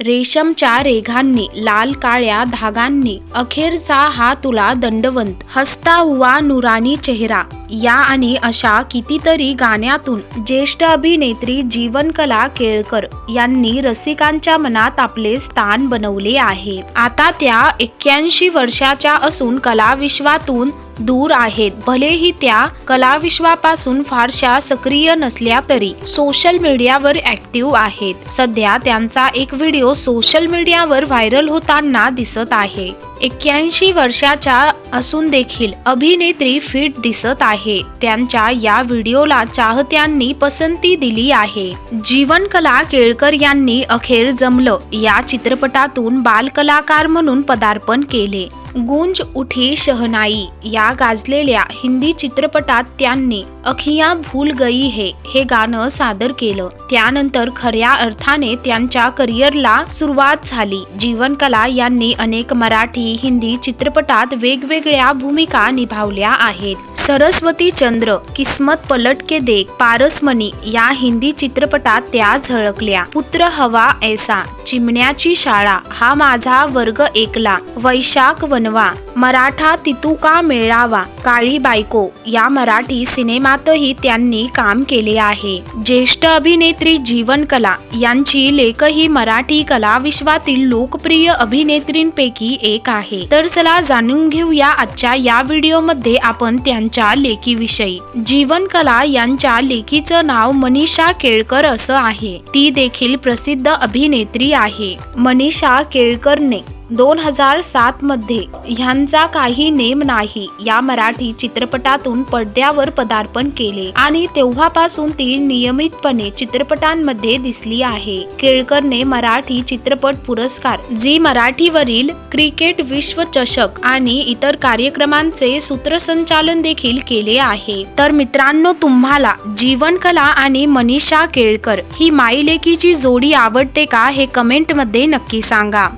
रेशमच्या रेघांनी लाल काळ्या धागांनी अखेरचा हा तुला दंडवंत. हसता हुआ नुरानी चेहरा. या आणि अशा कितीतरी गाण्यातून ज्येष्ठ अभिनेत्री जीवनकला केळकर यांनी रसिकांच्या मनात आपले स्थान बनवले आहे. आता त्या एक्क्याऐंशी वर्षाच्या असून कलाविश्वातून दूर आहेत. भलेही त्या कलाविश्वापासून फारशा सक्रिय नसल्या तरी सोशल मीडियावर ऍक्टिव्ह आहेत. सध्या त्यांचा एक व्हिडिओ सोशल मीडियावर व्हायरल होताना दिसत आहे. एक्क्याऐंशी वर्षाच्या असून देखील अभिनेत्री फिट दिसत आहे. त्यांच्या या व्हिडिओला चाहत्यांनी पसंती दिली आहे. जीवनकला केळकर यांनी अखेर जमलं या चित्रपटातून बालकलाकार म्हणून पदार्पण केले. गुंज उठी शहनाई. या गाजलेल्या हिंदी चित्रपटात त्यांनी अखिया भूल गई है हे गाणं सादर केलं. त्यानंतर खऱ्या अर्थाने त्यांच्या करिअरला सुरुवात झाली. जीवनकला यांनी अनेक मराठी हिंदी चित्रपटात वेगवेगळ्या भूमिका निभावल्या आहेत. सरस्वती चंद्र किस्मत पलट के देख पारसमणी या हिंदी चित्रपटात त्या झळकल्या. पुत्र हवा ऐसा चिमण्याची शाळा हा माझा वर्ग एकला. वैशाख वनवा मराठा तितुका मेळावा काळी बायको या मराठी सिनेमातही त्यांनी काम केले आहे. ज्येष्ठ अभिनेत्री जीवन कला यांची लेखही मराठी कला विश्वातील लोकप्रिय अभिनेत्रींपैकी एक आहे. तर चला जाणून घेऊया आजच्या या व्हिडिओमध्ये आपण त्यांच्या लेखीविषयी. जीवनकला यांच्या लेखीचं नाव मनीषा केळकर असं आहे. ती देखील प्रसिद्ध अभिनेत्री आहे. मनीषा केळकरने दोन हजार सात मध्ये ह्यांचा काही नेम नाही या मराठी चित्रपटातून पडद्यावर पदार्पण केले. आणि तेव्हापासून ती नियमितपणे चित्रपटांमध्ये दिसली आहे. केळकरने मराठी चित्रपट पुरस्कार जी मराठीवरील क्रिकेट विश्वचषक आणि इतर कार्यक्रमांचे सूत्रसंचालन देखील केले आहे. तर मित्रांनो तुम्हाला जीवनकला आणि मनीषा केळकर ही माईलेकीची जोडी आवडते का हे कमेंटमध्ये नक्की सांगा.